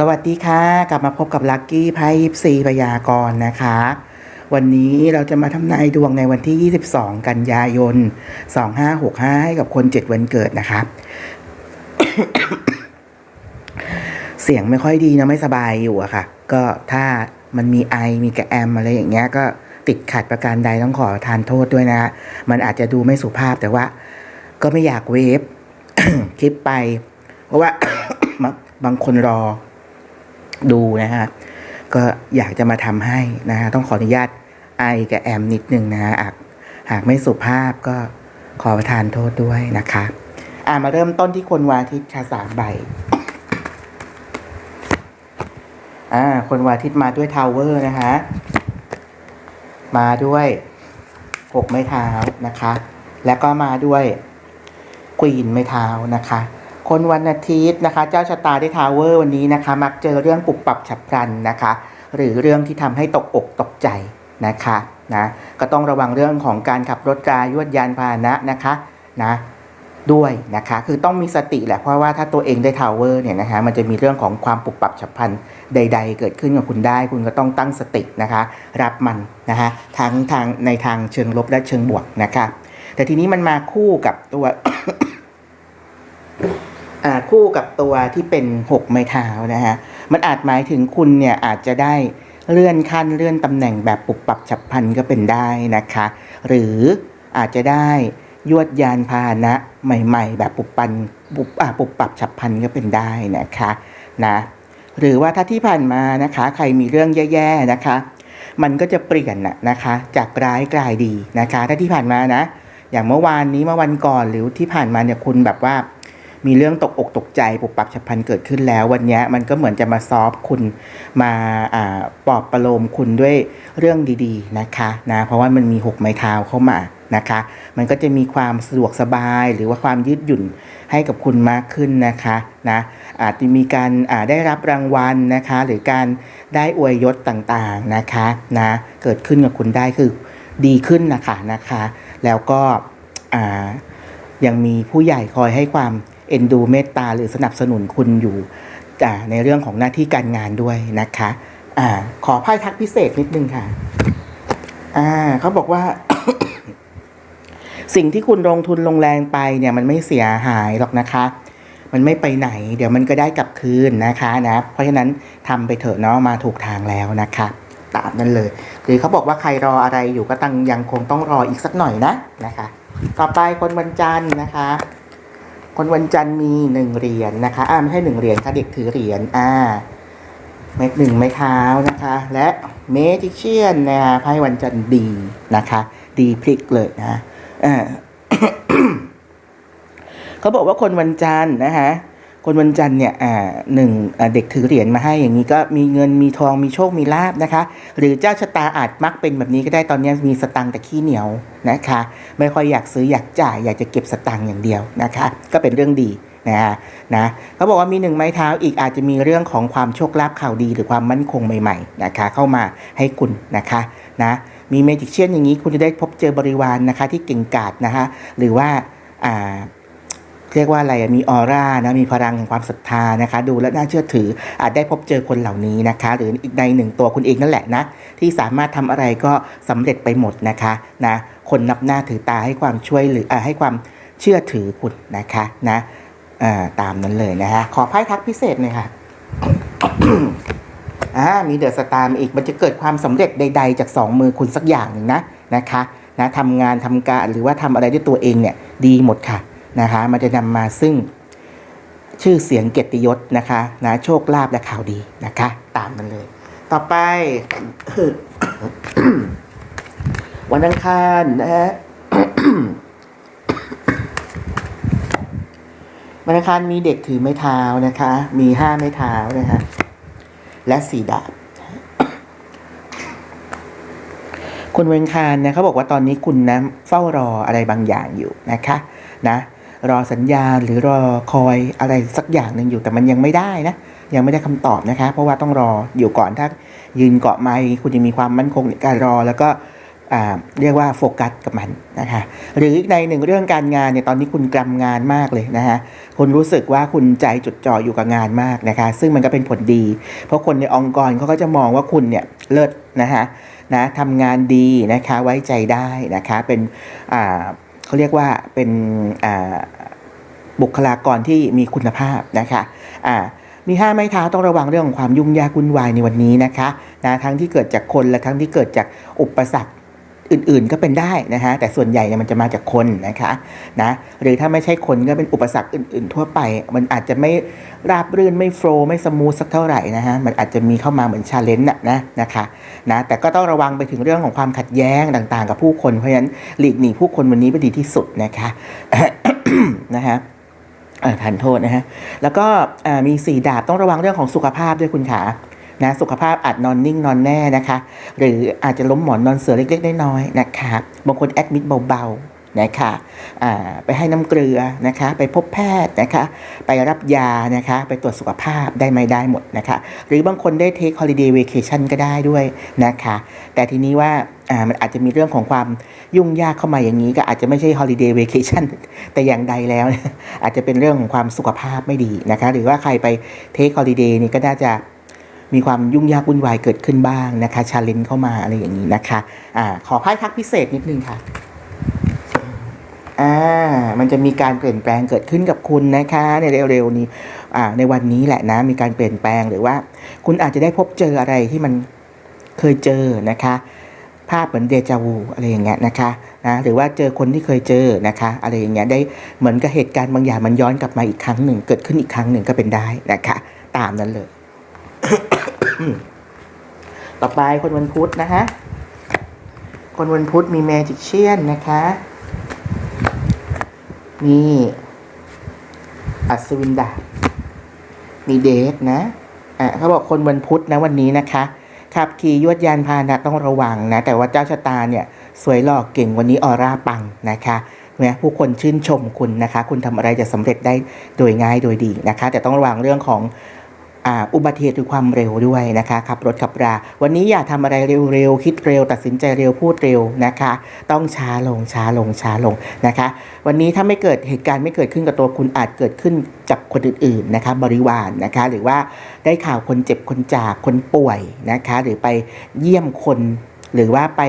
สวัสดีค่ะ กลับมาพบกับลัคกี้ไพ่ยิปซีพยากรณ์นะคะ วันนี้เราจะมาทำนายดวงในวันที่ 22 กันยายน 2565 ให้กับคน 7 วันเกิดนะคะ เสียงไม่ค่อยดีนะไม่สบายอยู่อะค่ะ ก็ถ้ามันมีไอมีกระแอมอะไรอย่างเงี้ยก็ติดขัดประการใดต้องขอทานโทษด้วยนะมันอาจจะดูไม่สุภาพแต่ว่า ก็ไม่อยากเวฟคลิปไป เพราะว่าบางคนรอ ดูนะฮะก็อยากจะมาทำให้นะฮะต้องขออนุญาตไอกับแอมนิดนึงนะฮะหากไม่สุภาพก็ขอประทานโทษด้วยนะคะอ่ามาเริ่มต้นที่คนวาทิตค่ะสามใบอ่าคนวาทิตมาด้วยทาวเวอร์นะคะมาด้วยหกไม้เท้านะคะ แล้วก็มาด้วยควีนไม้เท้านะคะ คนวันอาทิตย์นะคะ เจ้าชะตาได้ทาวเวอร์วันนี้นะคะ มักเจอเรื่องปุบปับฉับพลันนะคะ หรือเรื่องที่ทำให้ตกอกตกใจนะคะนะก็ต้องระวังเรื่องของการขับรถรายวดยานพาหนะนะคะนะด้วยนะคะ คือต้องมีสติแหละเพราะว่าถ้าตัวเองได้ทาวเวอร์เนี่ยนะคะมันจะมีเรื่องของความปุบปับฉับพลันใด ๆ เกิดขึ้นกับคุณได้ คุณก็ต้องตั้งสตินะคะ รับมันนะคะทั้งทางในทางเชิงลบและเชิงบวกนะคะ แต่ทีนี้มันมาคู่กับตัว คู่กับตัวที่เป็นหกไม้เท้านะฮะมันอาจหมายถึงคุณเนี่ยอาจจะได้เลื่อนขั้นเลื่อนตำแหน่งแบบปุบปับฉับพลันก็เป็นได้นะคะ หรืออาจจะได้ยวดยานพาหนะใหม่ ๆ แบบปุบปันปุบอ่าปุบปับฉับพลันก็เป็นได้นะคะนะหรือว่าถ้าที่ผ่านมานะคะ ใครมีเรื่องแย่ๆนะคะ มันก็จะเปลี่ยนนะนะคะ จากร้ายกลายดีนะคะ ถ้าที่ผ่านมานะ อย่างเมื่อวานนี้เมื่อวันก่อนหรือที่ผ่านมาเนี่ยคุณแบบว่า มีเรื่องตกอกตกใจปุบปับฉับพลันเกิดขึ้นแล้ว วันเนี้ยมันก็เหมือนจะมาซอฟคุณมาอ่าปลอบประโลมคุณด้วยเรื่องดีๆนะคะนะเพราะว่ามันมีหกไม้เท้าเข้ามานะคะ มันก็จะมีความสะดวกสบายหรือว่าความยืดหยุ่นให้กับคุณมากขึ้นนะคะนะอาจจะมีการอ่าได้รับรางวัลนะคะ หรือการได้อวยยศต่างๆนะคะนะเกิดขึ้นกับคุณได้คือดีขึ้นนะคะนะคะ แล้วก็อ่ายังมีผู้ใหญ่คอยให้ความ เอ็นดูเมตตาหรือสนับสนุนคุณอยู่ในเรื่องของหน้าที่การงานด้วยนะคะอ่าขอไพ่ทักพิเศษนิดนึงค่ะอ่าเขาบอกว่า สิ่งที่คุณลงทุนลงแรงไปเนี่ยมันไม่เสียหายหรอกนะคะ มันไม่ไปไหน เดี๋ยวมันก็ได้กลับคืนนะคะนะ เพราะฉะนั้นทำไปเถอะเนาะมาถูกทางแล้วนะคะตามนั้นเลย หรือเขาบอกว่าใครรออะไรอยู่ก็ตั้งยังคงต้องรออีกสักหน่อยนะนะคะ ต่อไปคนวันจันทร์นะคะ คนวันจันทร์มีหนึ่งเหรียญนะคะอ่าไม่ใช่หนึ่งเหรียญค่ะเด็กถือเหรียญอ่าเม็ดหนึ่งไม้เท้านะคะ และเมจิเชียนนะคะไพ่วันจันทร์ดีนะคะ ดีพลิกเลยนะอ่าเขาบอกว่าคนวันจันทร์นะคะ คนวันจันทร์เนี่ยอ่าหนึ่งเด็กถือเหรียญมาให้อย่างนี้ก็มีเงินมีทองมีโชคมีลาบนะคะ หรือเจ้าชะตาอาจมักเป็นแบบนี้ก็ได้ตอนนี้มีสตังค์แต่ขี้เหนียวนะคะ ไม่ค่อยอยากซื้ออยากจ่ายอยากจะเก็บสตังค์อย่างเดียวนะคะ ก็เป็นเรื่องดีนะนะเขาบอกว่ามีหนึ่งไม้เท้าอีกอาจจะมีเรื่องของความโชคลาภข่าวดีหรือความมั่นคงใหม่ๆนะคะ เข้ามาให้คุณนะคะนะมีเมจิกเชียนอย่างนี้คุณจะได้พบเจอบริวารนนะคะที่เก่งกาจนะคะหรือว่าอ่า เรียกว่าอะไรมีออร่านะมีพลังแห่งความศรัทธานะคะ ดูแล้วน่าเชื่อถืออาจได้พบเจอคนเหล่านี้นะคะ หรืออีกในหนึ่งตัวคุณเองนั่นแหละนะ ที่สามารถทำอะไรก็สำเร็จไปหมดนะคะนะคนนับหน้าถือตาให้ความช่วยหรืออให้ความเชื่อถือคุณนะคะนะตามนั้นเลยนะฮะขอไพ่ทักพิเศษหน่อยค่ะอ่ามีเดอะสตาร์มอีกมันจะเกิดความสำเร็จใด ๆ จากสองมือคุณสักอย่างหนึ่งนะนะคะนะทำงานทำการหรือว่าทำอะไรด้วยตัวเองเนี่ยดีหมดค่ะ นะคะ มันจะนำมาซึ่งชื่อเสียงเกียรติยศนะคะนะโชคลาภและข่าวดีนะคะ ตามนั้นเลย ต่อไป วันอังคารนะฮะวันอังคารมีเด็กถือไม้เท้านะคะ มีห้าไม้เท้านะคะและสีดาบคุณเวนคารเนี่ยเขาบอกว่าตอนนี้คุณนะเฝ้ารออะไรบางอย่างอยู่นะคะ นะ รอสัญญาณหรือรอคอยอะไรสักอย่างหนึ่งอยู่แต่มันยังไม่ได้นะ ยังไม่ได้คำตอบนะคะ เพราะว่าต้องรออยู่ก่อนถ้ายืนเกาะไม้คุณจะมีความมั่นคงในการรอแล้วก็เรียกว่าโฟกัสกับมันนะคะหรือในหนึ่งเรื่องการงานเนี่ยตอนนี้คุณกำงานมากเลยนะคะคุณรู้สึกว่าคุณใจจดจ่ออยู่กับงานมากนะคะ ซึ่งมันก็เป็นผลดี เพราะคนในองค์กรเขาก็จะมองว่าคุณเนี่ยเลิศนะคะนะทำงานดีนะคะไว้ใจได้นะคะเป็นอ่า เขาเรียกว่าเป็นบุคลากรที่มีคุณภาพนะคะอ่ามีห้าไม้เท้าต้องระวังเรื่องของความยุ่งยากวุ่นวายในวันนี้นะคะนะทั้งที่เกิดจากคนและทั้งที่เกิดจากอุปสรรค อื่นๆก็เป็นได้นะฮะแต่ส่วนใหญ่เนี่ยมันจะมาจากคนนะคะนะหรือถ้าไม่ใช่คนก็เป็นอุปสรรคอื่น ๆ ทั่วไป มันอาจจะไม่ราบรื่นไม่โฟล์ไม่สมูทสักเท่าไหร่นะฮะมันอาจจะมีเข้ามาเหมือนชาเลนจ์นะนะนะคะนะแต่ก็ต้องระวังไปถึงเรื่องของความขัดแย้งต่างๆ กับผู้คนเพราะฉะนั้นหลีกหนีผู้คนวันนี้ไปดีที่สุดนะคะนะฮะอ่อทานโทษนะฮะแล้วก็อ่อมีสี่ดาบต้องระวังเรื่องของสุขภาพด้วยคุณขา นะสุขภาพอาจนอนนิ่งนอนแน่นะคะ หรืออาจจะล้มหมอนนอนเสือเล็กๆน้อยๆนะคะบางคนแอดมิดเบาๆนะคะไปให้น้ำเกลือนะคะ ไปพบแพทย์นะคะ ไปรับยานะคะ ไปตรวจสุขภาพได้ไหมได้หมดนะคะ หรือบางคนได้เทคฮอลิเดย์เว a t ชั่นก็ได้ด้วยนะคะ แต่ทีนี้ว่าอามันอาจจะมีเรื่องของความยุ่งยากเข้ามาอย่างนี้ ก็อาจจะไม่ใช่ฮอลิเดย์เว a t ชั่นแต่อย่างใดแล้ว อาจจะเป็นเรื่องของความสุขภาพไม่ดีนะคะ หรือว่าใครไปเทคฮอลิเดย์นี่ก็น่าจะ มีความยุ่งยากวุ่นวายเกิดขึ้นบ้างนะคะชาเลนจ์เข้ามาอะไรอย่างนี้นะคะอ่าขอไพ่ทักพิเศษนิดนึงค่ะอ่ามันจะมีการเปลี่ยนแปลงเกิดขึ้นกับคุณนะคะในเร็วๆนี้อ่าในวันนี้แหละนะมีการเปลี่ยนแปลงหรือว่า คุณอาจจะได้พบเจออะไรที่มันเคยเจอนะคะ ภาพเหมือนเดจาวูอะไรอย่างเงี้ยนะคะนะหรือว่าเจอคนที่เคยเจอนะคะ อะไรอย่างเงี้ยได้เหมือนกับเหตุการณ์บางอย่างมันย้อนกลับมาอีกครั้งหนึ่ง เกิดขึ้นอีกครั้งหนึ่งก็เป็นได้นะคะ ตามนั้นเลย ต่อไปคนวันพุธนะคะคนวันพุธมีแมจิกเชียนนะคะ มีอัศวินดาบมีเดทนะอะเขาบอกคนวันพุธนะวันนี้นะคะขับขี่ยวดยานพาหนะต้องระวังนะ แต่ว่าเจ้าชะตาเนี่ย สวยหล่อเก่งวันนี้ออร่าปังนะคะเนี่ยผู้คนชื่นชมคุณนะคะ คุณทำอะไรจะสำเร็จได้โดยง่ายโดยดีนะคะ แต่ต้องระวังเรื่องของ อุบัติเหตุหรือความเร็วด้วยนะคะขับรถขับรา วันนี้อย่าทำอะไรเร็วๆ คิดเร็ว ตัดสินใจเร็วพูดเร็วนะคะ ต้องช้าลงช้าลงช้าลงนะคะ วันนี้ถ้าไม่เกิดเหตุการณ์ไม่เกิดขึ้นกับตัวคุณอาจเกิดขึ้นจากคนอื่นๆนะคะบริวารนะคะ หรือว่าได้ข่าวคนเจ็บคนจากคนป่วยนะคะ หรือไปเยี่ยมคนหรือว่าไป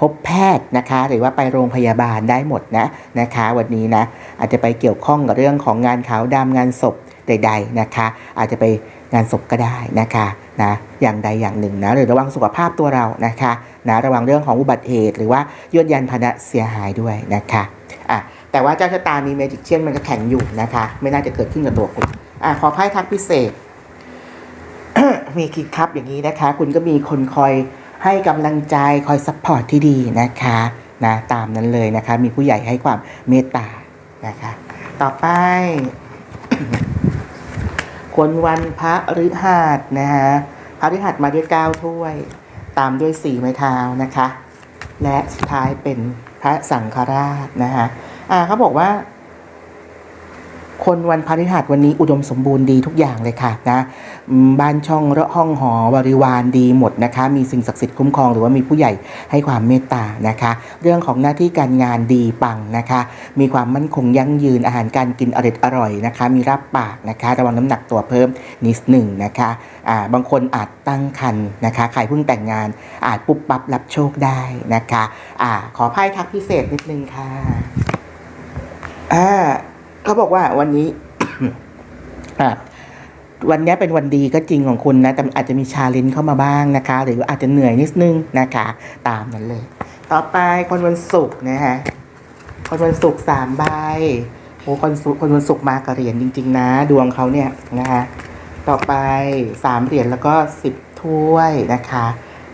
พบแพทย์นะคะ หรือว่าไปโรงพยาบาลได้หมดนะนะคะ วันนี้นะอาจจะไปเกี่ยวข้องกับเรื่องของงานขาวดำงานศพใด ๆนะคะ อาจจะไป งานศพก็ได้นะคะนะอย่างใดอย่างหนึ่งนะหรือระวังสุขภาพตัวเรานะคะนะระวังเรื่องของอุบัติเหตุ หรือว่ายวดยานพาหนะเสียหายด้วยนะคะอะแต่ว่าเจ้าชะตามีเมจิกเช่นมันก็แข็งอยู่นะคะ ไม่น่าจะเกิดขึ้นกับตัวคุณอะขอไพ่ทักพิเศษ มีคิดครับอย่างนี้นะคะ คุณก็มีคนคอยให้กำลังใจคอยซัพพอร์ตที่ดีนะคะนะตามนั้นเลยนะคะ มีผู้ใหญ่ให้ความเมตตานะคะ ต่อไป คนวันพระฤหัสนะฮะพระฤหัสมาด้วยเก้าถ้วย ตามด้วยสี่ไม้เท้านะคะ และสุดท้ายเป็นพระสังฆราชนะฮะอ่าเขาบอกว่า คนวันพฤหัสวันนี้อุดมสมบูรณ์ดีทุกอย่างเลยค่ะนะบ้านช่องระห้องหอบริวารดีหมดนะคะ มีสิ่งศักดิ์สิทธิ์คุ้มครองหรือว่ามีผู้ใหญ่ให้ความเมตตานะคะ เรื่องของหน้าที่การงานดีปังนะคะ มีความมั่นคงยั่งยืนอาหารการกินอร่อยอร่อยนะคะ มีรับปากนะคะ ระวังน้ำหนักตัวเพิ่มนิดหนึ่งนะคะอ่าบางคนอาจตั้งครรภ์นะคะใครเพิ่งแต่งงานอาจปุ๊บปั๊บรับโชคได้นะคะอ่าขอไพ่ทักพิเศษนิดนึงค่ะอ่า เขาบอกว่าวันนี้อะวันนี้เป็นวันดีก็จริงของคุณนะ แต่อาจจะมีชาเลนจ์เข้ามาบ้างนะคะ หรืออาจจะเหนื่อยนิดนึงนะคะ ตามนั้นเลย ต่อไปคนวันศุกร์นะฮะคนวันศุกร์สามใบโอ้คนศุกร์คนวันศุกร์มากับเหรียญจริง ๆ นะ ดวงเขาเนี่ยนะคะต่อไปสามเหรียญแล้วก็สิบถ้วยนะคะ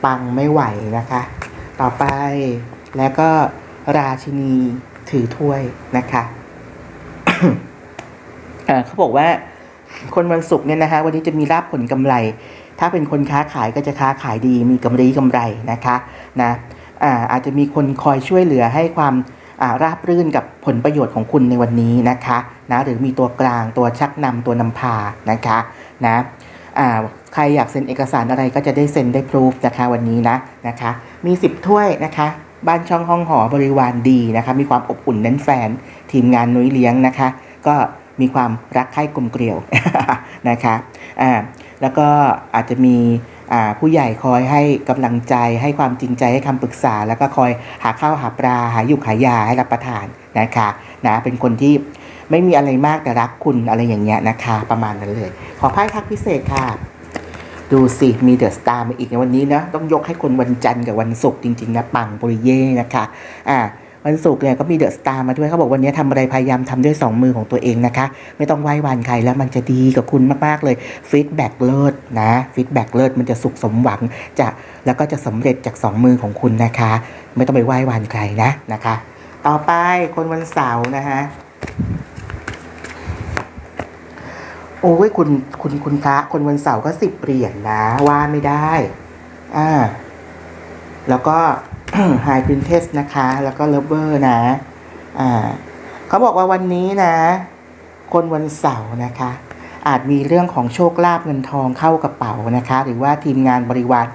ปังไม่ไหวนะคะ ต่อไปแล้วก็ราชินีถือถ้วยนะคะ เขาบอกว่าคนวันศุกร์เนี่ยนะคะ วันนี้จะมีรับผลกำไร ถ้าเป็นคนค้าขายก็จะค้าขายดี มีกำไรกำไรนะคะนะอาอาจจะมีคนคอยช่วยเหลือให้ความาราบรื่นกับผลประโยชน์ของคุณในวันนี้นะคะนะหรือมีตัวกลางตัวชักนำตัวนำพานะคะนะใครอยากเซ็นเอกสารอะไรก็จะได้เซ็นได้พรูฟนะคะวันนี้นะนะคะ มี 10 ถ้วยนะคะ บ้านช่องห้องหอบริวารดีนะคะมีความอบอุ่นแน่นแฟน ทีมงานนุ้ยเลี้ยงนะคะ ก็มีความรักใคร่กลมเกลียวนะคะอ่าแล้วก็อาจจะมีอ่าผู้ใหญ่คอยให้กำลังใจให้ความจริงใจให้คำปรึกษา แล้วก็คอยหาข้าวหาปลาหาหยุกหายาให้รับประทานนะคะนะเป็นคนที่ไม่มีอะไรมากแต่รักคุณอะไรอย่างเงี้ยนะคะ ประมาณนั้นเลย ขอไพ่ทักพิเศษค่ะ ดูสิมีเดอะสตาร์มาอีกในวันนี้นะต้องยกให้คนวันจันทร์กับวันศุกร์จริงๆนะปังปริเย่นะคะอ่าวันศุกร์เนี่ยก็มีเดอะสตาร์มาด้วยเขาบอกวันนี้ทำอะไรพยายามทำด้วย 2 มือของตัวเองนะคะ ไม่ต้องไหว้วานใครแล้วมันจะดีกับคุณมากๆเลยฟีดแบ็กเลิศนะฟีดแบ็กเลิศมันจะสุขสมหวังจะแล้วก็จะสำเร็จจาก 2 มือของคุณนะคะ ไม่ต้องไปไหว้วานใครนะนะคะ ต่อไปคนวันเสาร์นะคะ โอ้ยคุณคุณคุณพระคนวันเสาร์ก็สิบเหรียญนะว่าไม่ได้ อ่า แล้วก็ High Princess นะคะ แล้วก็ Lover นะ อ่าเขาบอกว่าวันนี้นะ คนวันเสาร์นะคะ อาจมีเรื่องของโชคลาภเงินทองเข้ากระเป๋านะคะ หรือว่าทีมงานบริวาร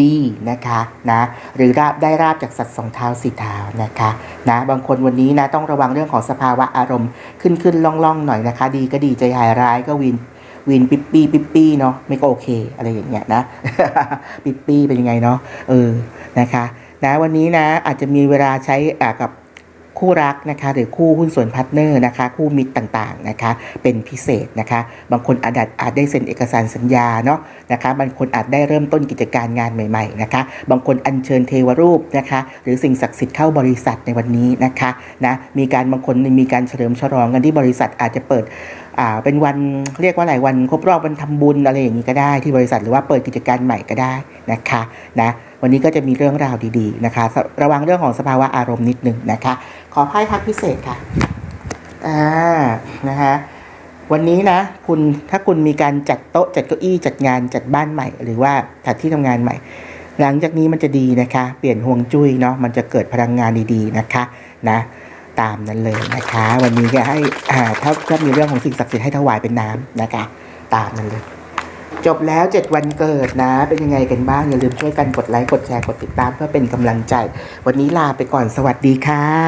ดีนะคะนะหรือราบได้ราบจากสัตว์สองเท้าสี่เท้านะคะนะบางคนวันนี้นะต้องระวังเรื่องของสภาวะอารมณ์ขึ้นขึ้นล่องล่องหน่อยนะคะ ดีก็ดีใจหายร้ายก็วินวินปิ๊ปปี้ปิ๊ปปี้เนาะไม่ก็โอเคอะไรอย่างเงี้ยนะปิ๊ปปี้เป็นยังไงเนาะเออนะคะนะวันนี้นะอาจจะมีเวลาใช้อ่ากับ คู่รักนะคะหรือคู่หุ้นส่วนพาร์ทเนอร์นะคะคู่มิตรต่างๆนะคะเป็นพิเศษนะคะ บางคนอาจอาจได้เซ็นเอกสารสัญญาเนาะนะคะบางคนอาจได้เริ่มต้นกิจการงานใหม่ๆนะคะบางคนอัญเชิญเทวรูปนะคะหรือสิ่งศักดิ์สิทธิ์เข้าบริษัทในวันนี้นะคะนะมีการบางคนมีการเฉลิมฉลองกันที่บริษัทอาจจะเปิดอ่าเป็นวันเรียกว่าอะไรวันครบรอบวันทำบุญอะไรอย่างนี้ก็ได้ที่บริษัทหรือว่าเปิดกิจการใหม่ก็ได้นะคะนะ วันนี้ก็จะมีเรื่องราวดีๆนะคะ ระวังเรื่องของสภาวะอารมณ์นิดหนึ่งนะคะ ขอไพ่พักพิเศษค่ะอ่านะคะวันนี้นะคุณถ้าคุณมีการจัดโต๊ะจัดเก้าอี้จัดงานจัดบ้านใหม่ หรือว่าจัดที่ทำงานใหม่ หลังจากนี้มันจะดีนะคะ เปลี่ยนห่วงจุ้ยเนาะมันจะเกิดพลังงานดีๆนะคะนะตามนั้นเลยนะคะ วันนี้ก็ให้อ่าถ้าถ้ามีเรื่องของสิ่งศักดิ์สิทธิ์ให้ถวายเป็นน้ำนะคะ ตามนั้นเลย จบแล้ว 7 วันเกิดนะ เป็นยังไงกันบ้าง อย่าลืมช่วยกันกดไลค์ กดแชร์ กดติดตามเพื่อเป็นกำลังใจ วันนี้ลาไปก่อนสวัสดีค่ะ